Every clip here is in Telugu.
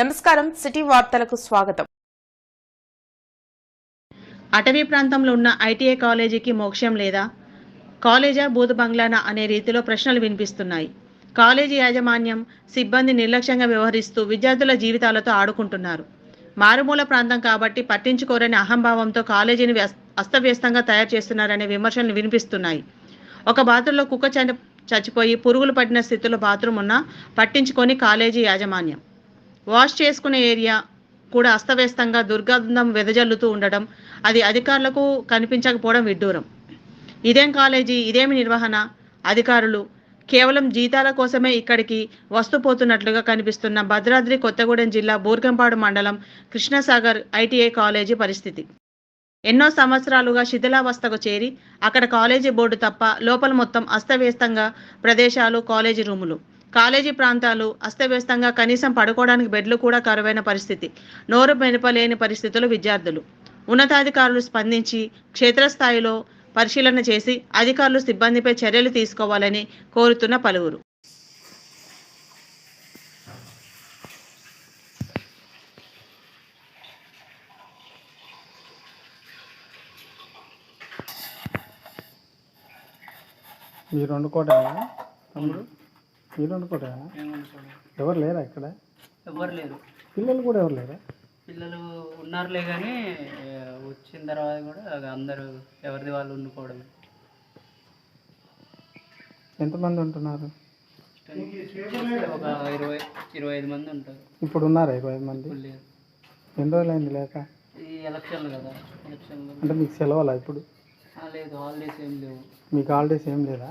నమస్కారం సిటీ వార్తలకు స్వాగతం. అటవీ ప్రాంతంలో ఉన్న ఐటీఐ కాలేజీకి మోక్షం లేదా? కాలేజా బూత్ బంగ్లానా అనే రీతిలో ప్రశ్నలు వినిపిస్తున్నాయి. కాలేజీ యాజమాన్యం సిబ్బంది నిర్లక్ష్యంగా వ్యవహరిస్తూ విద్యార్థుల జీవితాలతో ఆడుకుంటున్నారు. మారుమూల ప్రాంతం కాబట్టి పట్టించుకోరని అహంభావంతో కాలేజీని అస్తవ్యస్తంగా తయారు చేస్తున్నారనే విమర్శలు వినిపిస్తున్నాయి. ఒక బాత్రూంలో కుక్క చని చచ్చిపోయి పురుగులు పడిన స్థితిలో బాత్రూమ్ ఉన్నా పట్టించుకొని కాలేజీ యాజమాన్యం. వాష్ చేసుకునే ఏరియా కూడా అస్తవ్యస్తంగా దుర్గంధం వెదజల్లుతూ ఉండడం అది అధికారులకు కనిపించకపోవడం విడ్డూరం. ఇదేం కాలేజీ ఇదేమి నిర్వహణ? అధికారులు కేవలం జీతాల కోసమే ఇక్కడికి వస్తుపోతున్నట్లుగా కనిపిస్తున్న భద్రాద్రి కొత్తగూడెం జిల్లా బూర్గంపాడు మండలం కృష్ణసాగర్ ఐటీఐ కాలేజీ పరిస్థితి. ఎన్నో సంవత్సరాలుగా శిథిలావస్థకు చేరి అక్కడ కాలేజీ బోర్డు తప్ప లోపల మొత్తం అస్తవ్యస్తంగా ప్రదేశాలు కాలేజీ రూములు. కాలేజీ ప్రాంతాలు అస్తవ్యస్తంగా కనీసం పడుకోవడానికి బెడ్లు కూడా కరువైన పరిస్థితి. నోరు మెనపలేని పరిస్థితులు విద్యార్థులు. ఉన్నతాధికారులు స్పందించి క్షేత్రస్థాయిలో పరిశీలన చేసి అధికారులు సిబ్బందిపై చర్యలు తీసుకోవాలని కోరుతున్న పలువురు. మీరు వండుకోవటం తమ్ముడు? మీరు వండుకోవటమేనా ఎవరు లేరా ఇక్కడ? ఎవ్వరు లేరు. పిల్లలు కూడా ఎవరు లేరా? పిల్లలు ఉన్నారులే కానీ వచ్చిన తర్వాత కూడా అందరూ ఎవరిది వాళ్ళు వండుకోవడం ఎంతమంది ఉంటున్నారు? ఒక ఇరవై ఇరవై ఐదు మంది ఉంటారు. ఇప్పుడు ఉన్నారా ఇరవై ఐదు మంది? లేరు. ఎన్ని రోజులు అయింది లేక? ఈ ఎలక్షన్లు కదా ఎలక్షన్లు. అంటే మీకు సెలవులా ఇప్పుడు? లేదు హాలిడేస్ ఏం లేవు. మీకు హాలిడేస్ ఏం లేదా?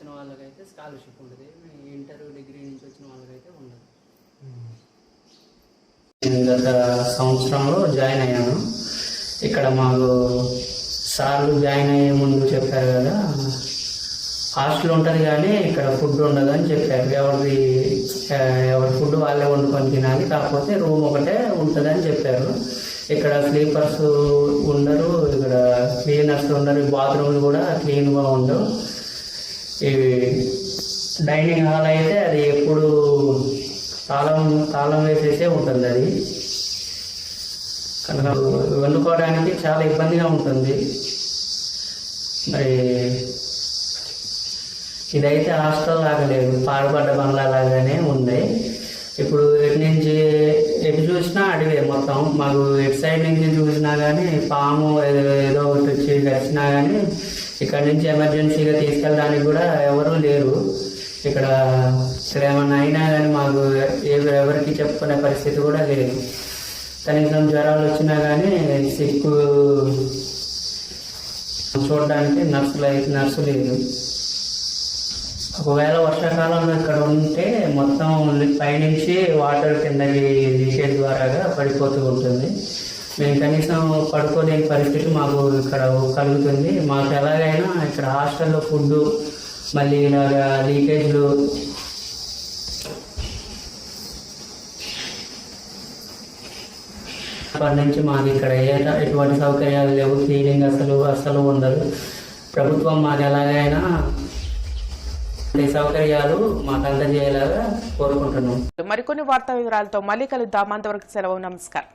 వచ్చిన వాళ్ళకైతే స్కాలర్షిప్ ఉంటుంది ఇంటర్ డిగ్రీ నుంచి వచ్చిన వాళ్ళకైతే ఉండదు. నేను గత సంవత్సరంలో జాయిన్ అయ్యాను. ఇక్కడ మాకు సార్లు జాయిన్ అయ్యే ముందు చెప్పారు కదా హాస్టల్ ఉంటుంది కానీ ఇక్కడ ఫుడ్ ఉండదు అని చెప్పారు. ఎవరిది ఎవరి ఫుడ్ వాళ్ళే వండుకొని తినాలి కాకపోతే రూమ్ ఒకటే ఉంటుందని చెప్పారు. ఇక్కడ స్లీపర్స్ ఉండరు ఇక్కడ క్లీనర్స్ ఉండరు బాత్రూమ్లు కూడా క్లీన్గా ఉండవు. డైనింగ్ హాల్ అయితే అది ఎప్పుడు తాళం తాళం వేసేసే ఉంటుంది అది. కనుక వండుకోవడానికి చాలా ఇబ్బందిగా ఉంటుంది. మరి ఇదైతే హాస్టల్ లాగా లేదు పాడుపడ్డ బంగ్లా లాగానే ఉంది. ఇప్పుడు ఎటు నుంచి ఎటు చూసినా అడివే మొత్తం. మాకు ఎటు సైడ్ నుంచి చూసినా కానీ పాము ఏదో ఏదో ఒకటి వచ్చి గడిచినా కానీ ఇక్కడ నుంచి ఎమర్జెన్సీగా తీసుకెళ్ళడానికి కూడా ఎవరూ లేరు. ఇక్కడ ఇక్కడ ఏమన్నా అయినా కానీ మాకు ఎవరికి చెప్పుకునే పరిస్థితి కూడా లేదు. కనీసం జ్వరాలు వచ్చినా కానీ సిక్కు చూడడానికి నర్సులు అయితే నర్సు లేదు ఒకవేళ వర్షాకాలంలో ఇక్కడ ఉంటే మొత్తం పైనుంచి వాటర్ కిందకి లీకేజ్ ద్వారాగా పడిపోతూ ఉంటుంది. మేము కనీసం పడుకోలేని పరిస్థితి మాకు ఇక్కడ కలుగుతుంది. మాకు ఎలాగైనా ఇక్కడ హాస్టల్లో ఫుడ్ మళ్ళీ ఇలాగా లీకేజ్లు. అప్పటి నుంచి మాకు ఇక్కడ ఏ ఎటువంటి సౌకర్యాలు లేవు. క్లీనింగ్ అసలు అసలు ఉండదు. ప్రభుత్వం మాకు ఎలాగైనా సౌకర్యాలు మాకు అందజేయేలాగా కోరుకుంటున్నాం. మరికొన్ని వార్తా వివరాలతో మళ్ళీ కలుద్దాం. అంతవరకు సెలవు నమస్కారం.